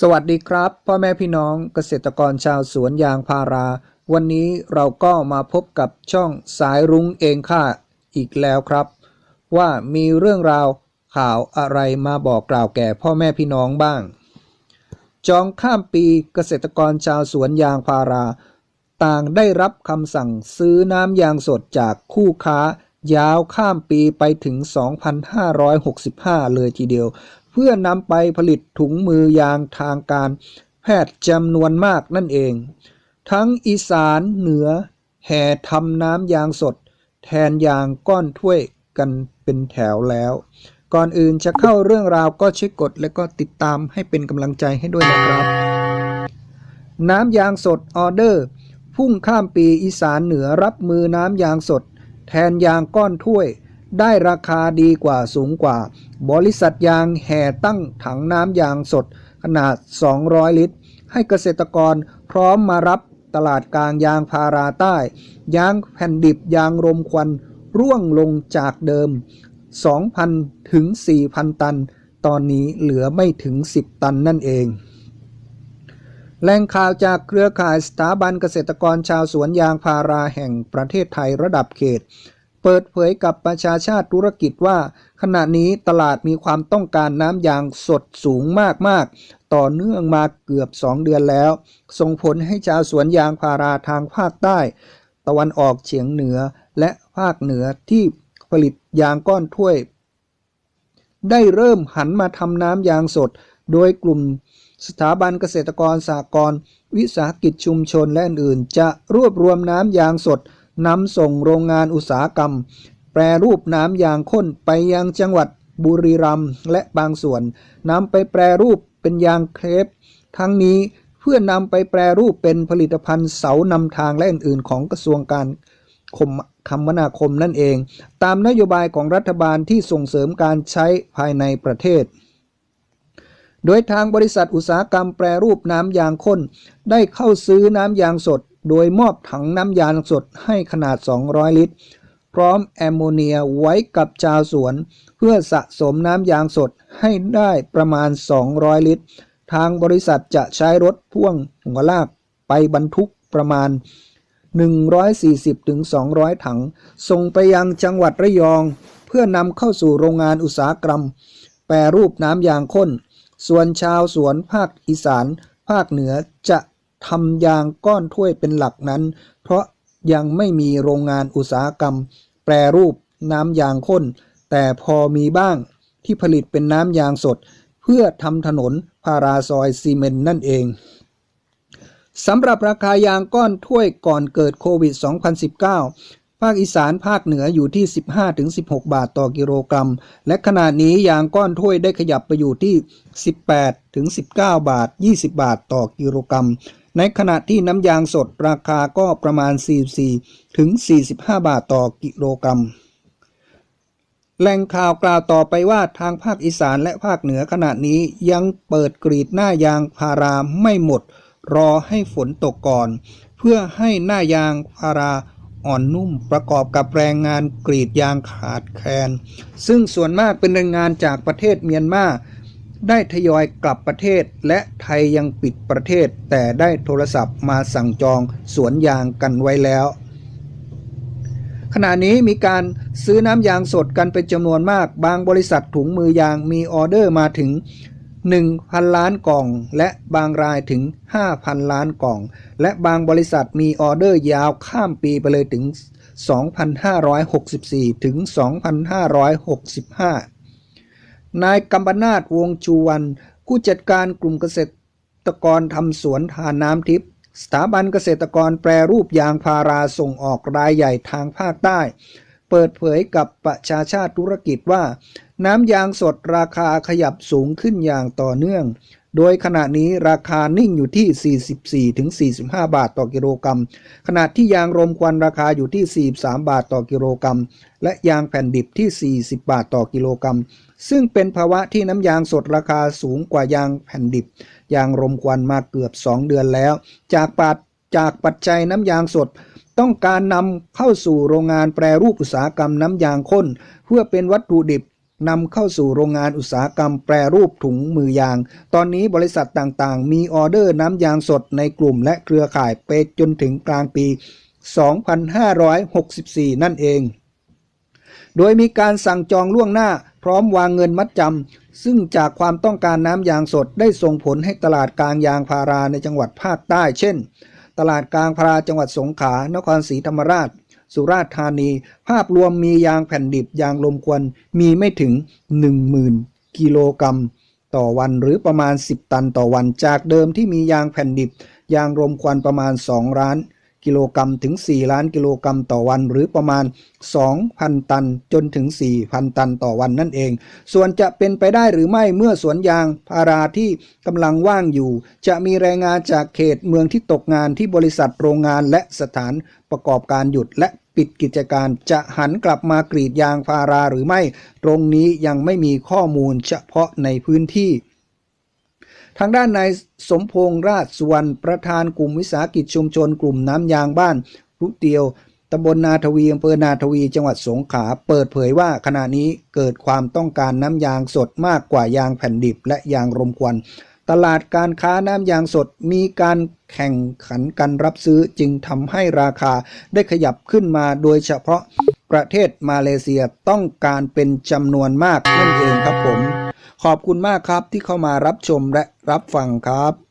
สวัสดีครับ พ่อแม่พี่น้องเกษตรกรชาวสวนยางพารา วันนี้เราก็มาพบกับช่องสายรุ้งเองค่ะอีกแล้วครับ ว่ามีเรื่องราวข่าวอะไรมาบอกกล่าวแก่พ่อแม่พี่น้องบ้าง จองข้ามปีเกษตรกรชาวสวนยางพารา ต่างได้รับคำสั่งซื้อน้ำยางสดจากคู่ค้ายาวข้ามปีไปถึง 2,565 เลยทีเดียว พื่อนำไปผลิตถุงมือยางทางการแพทย์จำนวนมากนั่นเอง ทั้งอีสานเหนือแห่ทำน้ำยางสด แทนยางก้อนถ้วยกันเป็นแถวแล้ว ก่อนอื่นจะเข้าเรื่องราวก็ช่วยกดและก็ติดตามให้เป็นกำลังใจให้ด้วยนะครับ น้ำยางสดออเดอร์ พุ่งข้ามปีอีสานเหนือรับมือน้ำยางสด แทนยางก้อนถ้วย ได้ราคาดีกว่าสูงกว่า บริษัทยางแห่ตั้งถังน้ำยางสด ขนาด 200 ลิตร ให้เกษตรกรพร้อมมารับตลาดกลางยางพาราใต้ ยางแผ่นดิบยางรมควัน ร่วงลงจากเดิม 2,000 ถึง 4,000 ตัน ตอนนี้เหลือไม่ถึง 10 ตันนั่นเองแหล่งข่าวจากเครือข่ายสถาบันเกษตรกรชาวสวนยางพาราแห่งประเทศไทยระดับเขต เปิดเผยกับประชาชาติธุรกิจว่า ขณะนี้ตลาดมีความต้องการน้ำยางสดสูงมากๆ ต่อเนื่องมาเกือบ 2 เดือนแล้ว ส่งผลให้ชาวสวนยางพาราทางภาคใต้ ตะวันออกเฉียงเหนือและภาคเหนือที่ผลิตยางก้อนถ้วย ได้เริ่มหันมาทำน้ำยางสด โดยกลุ่มสถาบันเกษตรกรสากร วิสาหกิจชุมชนและอื่นๆจะรวบรวมน้ำยางสด นำส่งโรงงานอุตสาหกรรม แปรรูปน้ำยางข้นไปยังจังหวัดบุรีรัมย์และบางส่วนนำไปแปรรูปเป็นยางเครปทั้งนี้เพื่อนำไปแปรรูปเป็นผลิตภัณฑ์เสานำทางและอื่นๆ ของกระทรวงการคมคมนาคมนั่นเอง ตามนโยบายของรัฐบาลที่ส่งเสริมการใช้ภายในประเทศ โดยทางบริษัทอุตสาหกรรมแปรรูปน้ำยางข้น ได้เข้าซื้อน้ำยางสด โดยมอบถังน้ำยางสดให้ขนาด 200 ลิตร พร้อมแอมโมเนียไว้กับชาวสวน เพื่อสะสมน้ำยางสดให้ได้ประมาณ 200 ลิตร ทางบริษัทจะใช้รถพ่วงหัวลากไปบรรทุกประมาณ 140-200 ถัง ส่งไปยังจังหวัดระยอง เพื่อนำเข้าสู่โรงงานอุตสาหกรรม แปรรูปน้ำยางข้น ส่วนชาวสวนภาคอีสาน ภาคเหนือจะ ทำยางก้อนถ้วยเป็นหลักนั้น เพราะยังไม่มีโรงงานอุตสาหกรรม แปรรูปน้ำยางข้น แต่พอมีบ้างที่ผลิตเป็นน้ำยางสด เพื่อทำถนนพาราซอยซีเมนต์นั่นเองสำหรับราคายางก้อนถ้วยก่อนเกิดโควิด 2019 ภาคอีสานภาคเหนืออยู่ที่ 15-16 บาทต่อกิโลกรัม และขณะนี้ยางก้อนถ้วยได้ขยับไปอยู่ที่ 18-19 บาท 20 บาทต่อกิโลกรัม ในขณะที่น้ำยางสดราคาก็ประมาณ 44-45 บาทต่อกิโลกรัม แหล่งข่าวกล่าวต่อไปว่าทางภาคอีสานและภาคเหนือขณะนี้ยังเปิดกรีดหน้ายางพาราไม่หมด รอให้ฝนตกก่อน เพื่อให้หน้ายางพาราอ่อนนุ่มประกอบกับแรงงานกรีดยางขาดแคลนซึ่งส่วนมากเป็นแรงงานจากประเทศเมียนมา ได้ทยอยกลับประเทศ และไทยยังปิดประเทศ แต่ได้โทรศัพท์มาสั่งจองสวนยางกันไว้แล้ว ขณะนี้มีการซื้อน้ำยางสดกันเป็นจำนวนมาก บางบริษัทถุงมือยางมีออเดอร์มาถึง 1,000 ล้านกล่อง และบางรายถึง 5,000 ล้านกล่อง และบางบริษัทมีออเดอร์ยาวข้ามปีไปเลยถึง 2,564 ถึง 2,565 นายกัมปนาทวงชูวัน ผู้จัดการกลุ่มเกษตรกรทำสวนทานน้ำทิพย์สถาบันเกษตรกรแปรรูปยางพาราส่งออกรายใหญ่ทางภาคใต้ เปิดเผยกับประชาชาติธุรกิจว่า น้ำยางสดราคาขยับสูงขึ้นอย่างต่อเนื่อง โดยขณะนี้ราคานิ่งอยู่ที่ 44-45 บาทต่อกิโลกรัม ขณะที่ยางรมควันราคาอยู่ที่ 43 บาทต่อกิโลกรัม และยางแผ่นดิบที่ 40 บาทต่อกิโลกรัม ซึ่งเป็นภาวะที่น้ำยางสดราคาสูงกว่ายางแผ่นดิบ ยางรมควันมาเกือบ 2 เดือนแล้ว จากปัจจากปัจจัยน้ำยางสดต้องการนำเข้าสู่โรงงานแปรรูปอุตสาหกรรมน้ำยางข้น เพื่อเป็นวัตถุดิบ นำเข้าสู่โรงงานอุตสาหกรรมแปรรูปถุงมือยาง ตอนนี้บริษัทต่างๆ มีออเดอร์น้ำยางสดในกลุ่มและเครือข่ายไปจนถึงกลางปี 2564 นั่นเอง โดยมีการสั่งจองล่วงหน้าพร้อมวางเงินมัดจำ ซึ่งจากความต้องการน้ำยางสดได้ส่งผลให้ตลาดกลางยางพาราในจังหวัดภาคใต้ เช่น ตลาดกลางพาราจังหวัดสงขลานครศรีธรรมราช สุราษฎร์ธานี ภาพรวมมียางแผ่นดิบยางลมควนมีไม่ถึง 10,000 กิโลกรัมต่อวันหรือประมาณ 10 ตันต่อวันจากเดิมที่มียางแผ่นดิบ ยางลมควันประมาณ 2 ล้าน กิโลกรัมถึง 4 ล้านกิโลกรัมต่อวัน หรือประมาณ 2,000 ตันจนถึง 4,000 ตันต่อวันนั่นเอง ส่วนจะเป็นไปได้หรือไม่เมื่อสวนยางพาราที่กำลังว่างอยู่ จะมีแรงงานจากเขตเมืองที่ตกงานที่บริษัทโรงงานและสถานประกอบการหยุดและปิดกิจการจะหันกลับมากรีดยางพาราหรือไม่ ตรงนี้ยังไม่มีข้อมูลเฉพาะในพื้นที่ ทางด้านนายสมพงษ์ราชสุวรรณประธานกลุ่มวิสาหกิจชุมชนกลุ่มน้ำยางบ้านรุเตียวตำบลนาทวีอำเภอนาทวีจังหวัดสงขลาเปิดเผยว่าขณะนี้เกิดความต้องการน้ำยางสดมากกว่ายางแผ่นดิบและยางรมควันตลาดการค้าน้ำยางสดมีการแข่งขันกันรับซื้อจึงทำให้ราคาได้ขยับขึ้นมาโดยเฉพาะประเทศมาเลเซียต้องการเป็นจำนวนมากนั่นเองครับผม ขอบคุณมากครับที่เข้ามารับชมและรับฟังครับ